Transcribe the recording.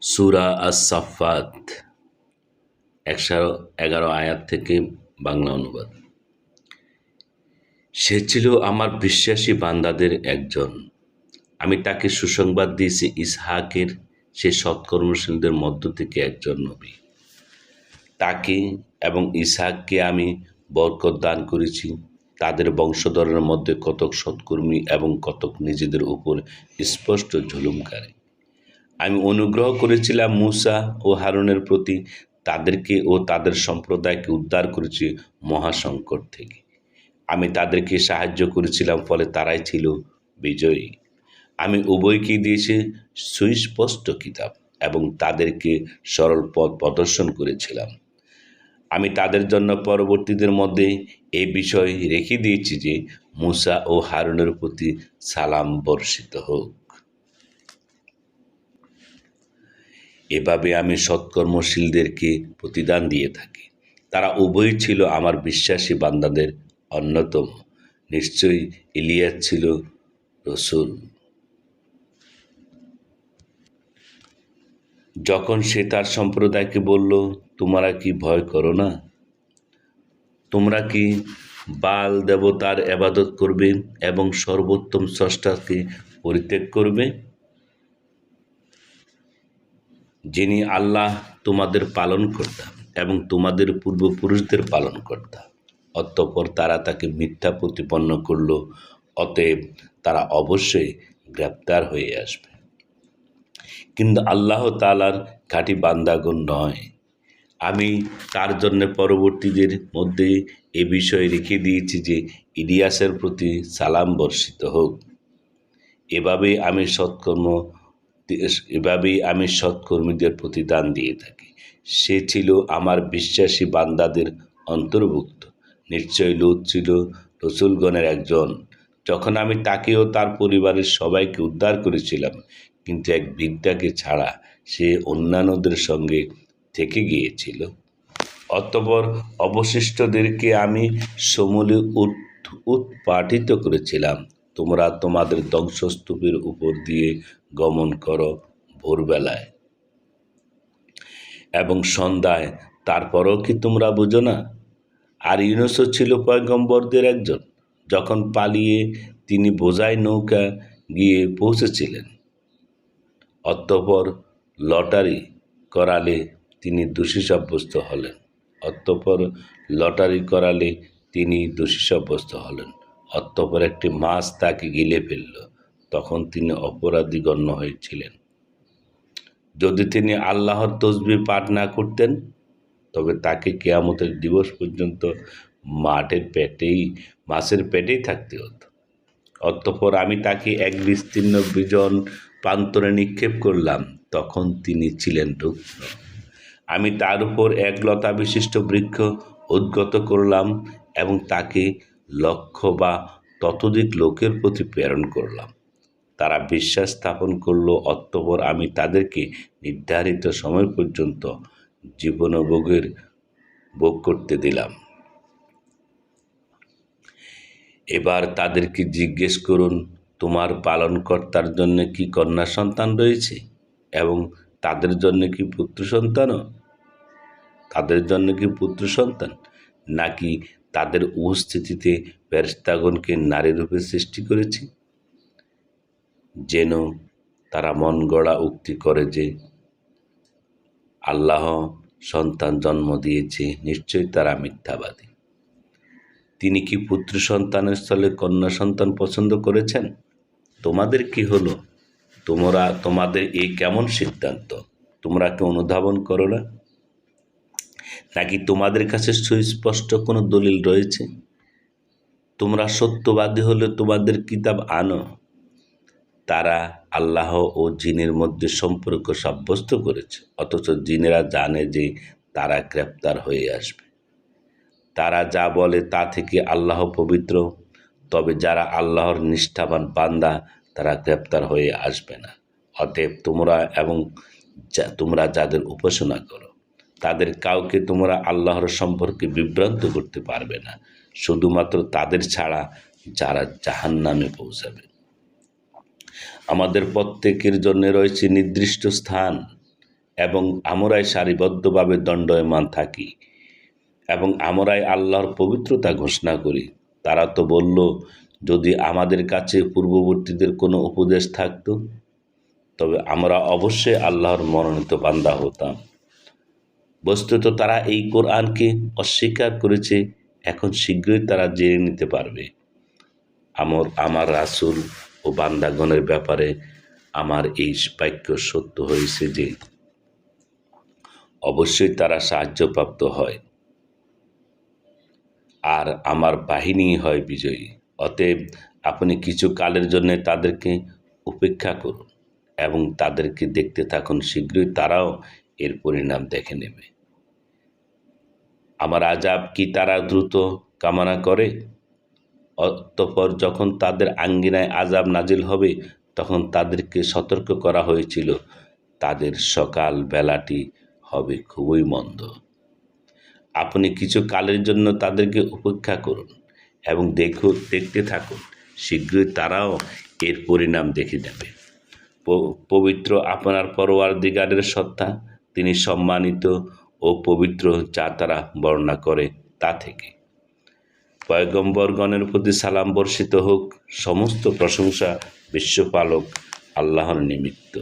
সুরা আস-সাফাত একশো এগারো আয়াত থেকে বাংলা অনুবাদ। সে ছিল আমার বিশ্বাসী বান্দাদের একজন। আমি তাকে সুসংবাদ দিয়েছি ইসহাকের সে সৎকর্মশীলদের মধ্য থেকে একজন নবী। তাকে এবং ইসহাককে আমি বরকত দান করেছি। তাদের বংশধরের মধ্যে কতক সৎকর্মী এবং কতক নিজেদের উপর স্পষ্ট ঝুলুমকারী আমি অনুগ্রহ করেছিলাম মূসা ও হারুনের প্রতি তাদেরকে ও তাদের সম্প্রদায়কে উদ্ধার করেছি মহাসংকট থেকে। আমি তাদেরকে সাহায্য করেছিলাম, ফলে তারাই ছিল বিজয়ী। আমি উভয়কে দিয়েছি সুস্পষ্ট কিতাব এবং তাদেরকে সরল পথ প্রদর্শন করেছিলাম। আমি তাদের জন্য পরবর্তীদের মধ্যে এই বিষয় রেখে দিয়েছি যে, মূসা ও হারুনের প্রতি সালাম বর্ষিত হোক। এভাবে আমি সৎকর্মশীলদেরকে প্রতিদান দিয়ে থাকি। তারা উভয়ই ছিল আমার বিশ্বাসী বান্দাদের অন্যতম। নিশ্চয়ই ইলিয়াস ছিল রসুল। যখন সে তার সম্প্রদায়কে বলল, তোমরা কি ভয় করো না? তোমরা কি বাল দেবতার এবাদত করবে এবং সর্বোত্তম স্রষ্টাকে পরিত্যাগ করবে? যিনি আল্লাহ তোমাদের পালন করতাম এবং তোমাদের পূর্বপুরুষদের পালন করতাম অতঃপর তারা তাকে মিথ্যা প্রতিপন্ন করল, অতএব তারা অবশ্যই গ্রেপ্তার হয়ে আসবে। কিন্তু আল্লাহ তালার ঘাটি বান্দাগণ নয়। আমি তার জন্য পরবর্তীদের মধ্যে এ বিষয়ে রেখে দিয়েছি যে ইলিয়াসের প্রতি সালাম বর্ষিত হোক। এভাবেই আমি সৎকর্ম এভাবেই আমি সৎকর্মীদের প্রতিদান দিয়ে থাকি। সে ছিল আমার বিশ্বাসী বান্দাদের অন্তর্ভুক্ত। নিশ্চয় লুত ছিল রসুলগণের একজন। যখন আমি তাকেও তার পরিবারের সবাইকে উদ্ধার করেছিলাম, কিন্তু এক বিদ্যাকে ছাড়া সে অন্যান্যদের সঙ্গে থেকে গিয়েছিল। অতপর অবশিষ্টদেরকে আমি সমূলে উৎপাটিত করেছিলাম। তোমরা তোমাদের ধ্বংসস্তূপের উপর দিয়ে গমন করো ভোরবেলায়। এবং সন্ধ্যায়, তারপরও কি তোমরা বুঝো না? আর ইউনুসও ছিল পয়গম্বরদের একজন, যখন পালিয়ে তিনি বোঝাই নৌকা গিয়ে পৌঁছেছিলেন। অতঃপর লটারি করালে তিনি দোষী সাব্যস্ত হলেন। অতঃপর লটারি করালে তিনি দোষী সাব্যস্ত হলেন। অতঃপর একটি মাছ তাকে গিলে ফেলল। তখন তিনি অপরাধী গণ্য হয়েছিলেন। যদি তিনি আল্লাহর তসবি পাঠ না করতেন, তবে তাকে কেয়ামতের দিবস পর্যন্ত মাঠের পেটেই, মাছের পেটেই থাকতে হতো। অতঃপর আমি তাকে এক বিস্তীর্ণ বিজন প্রান্তরে নিক্ষেপ করলাম। তখন তিনি ছিলেন রুগ্ন আমি তার উপর এক লতা বিশিষ্ট বৃক্ষ উদ্গত করলাম এবং তাকে লক্ষ্য বা ততোধিক লোকের প্রতি প্রেরণ করলাম। তারা বিশ্বাস স্থাপন করল, অতঃপর আমি তাদেরকে নির্ধারিত সময় পর্যন্ত জীবনভোগের ভোগ করতে দিলাম। এবার তাদেরকে জিজ্ঞেস করুন, তোমার পালনকর্তার জন্য কি কন্যা সন্তান রয়েছে? এবং তাদের জন্য কি পুত্র সন্তানও? তাদের জন্য কি পুত্র সন্তান? নাকি তাদের উপস্থিতিতে ফেরেস্তাগণকে নারী রূপে সৃষ্টি করেছি। যেন তারা মন গড়া উক্তি করে যে, আল্লাহ সন্তান জন্ম দিয়েছে, নিশ্চয়ই তারা মিথ্যাবাদী। তিনি কি পুত্র সন্তানের স্থলে কন্যা সন্তান পছন্দ করেছেন? তোমাদের কি হলো? তোমরা, তোমাদের এই কেমন সিদ্ধান্ত? তোমরা কি অনুধাবন করো না? নাকি তোমাদের কাছে সুস্পষ্ট কোনো দলিল রয়েছে? তোমরা সত্যবাদী হলে তোমাদের কিতাব আনো। তারা আল্লাহ ও জিনের মধ্যে সম্পর্ক সাব্যস্ত করেছে, অথচ জিনেরা জানে যে তারা গ্রেপ্তার হয়ে আসবে। তারা যা বলে তা থেকে আল্লাহ পবিত্র, তবে যারা আল্লাহর নিষ্ঠাবান বান্দা, তারা গ্রেপ্তার হয়ে আসবে না। অতএব তোমরা এবং তোমরা যাদের উপাসনা করো তাদের কাউকে তোমরা আল্লাহর সম্পর্কে বিভ্রান্ত করতে পারবে না। শুধুমাত্র তাদের ছাড়া যারা জাহান নামে পৌঁছাবে। আমাদের প্রত্যেকের জন্য রয়েছে নির্দিষ্ট স্থান এবং আমরাই সারিবদ্ধভাবে দণ্ডয়মান থাকি এবং আমরাই আল্লাহর পবিত্রতা ঘোষণা করি। তারা তো বলল, যদি আমাদের কাছে পূর্ববর্তীদের কোনো উপদেশ থাকতো, তবে আমরা অবশ্যই আল্লাহর মনোনীত বান্দা হতাম। বস্তুত তারা এই কোরআনকে অস্বীকার করেছে, এখন শীঘ্রই তারা জেনে নিতে পারবে। আমার আমার রাসূল ও বান্দাগণের ব্যাপারে আমার এই বাক্য সত্য হয়েছে যে, অবশ্যই তারা সাহায্যপ্রাপ্ত হয়। আর আমার বাহিনী হয় বিজয়ী। অতএব আপনি কিছু কালের জন্য তাদেরকে উপেক্ষা করুন এবং তাদেরকে দেখতে থাকুন। শীঘ্রই তারাও এর পরিণাম দেখে নেবে। আমার আজাব কি তারা দ্রুত কামনা করে? অতঃপর যখন তাদের আঙ্গিনায় আজাব নাজিল হবে, তখন তাদেরকে সতর্ক করা হয়েছিল, তাদের সকাল বেলাটি হবে খুবই মন্দ। আপনি কিছু কালের জন্য তাদেরকে উপেক্ষা করুন এবং দেখুন, দেখতে থাকুন, শীঘ্রই তারাও এর পরিণাম দেখে নেবে। পবিত্র আপনার পরোয়ার দিগারের সত্তা তিনি সম্মানিত ও পবিত্র যা তারা বর্ণনা করে তা থেকে। পয়গম্বরগণের প্রতি সালাম বর্ষিত হোক, সমস্ত প্রশংসা বিশ্বপালক আল্লাহর নিমিত্ত।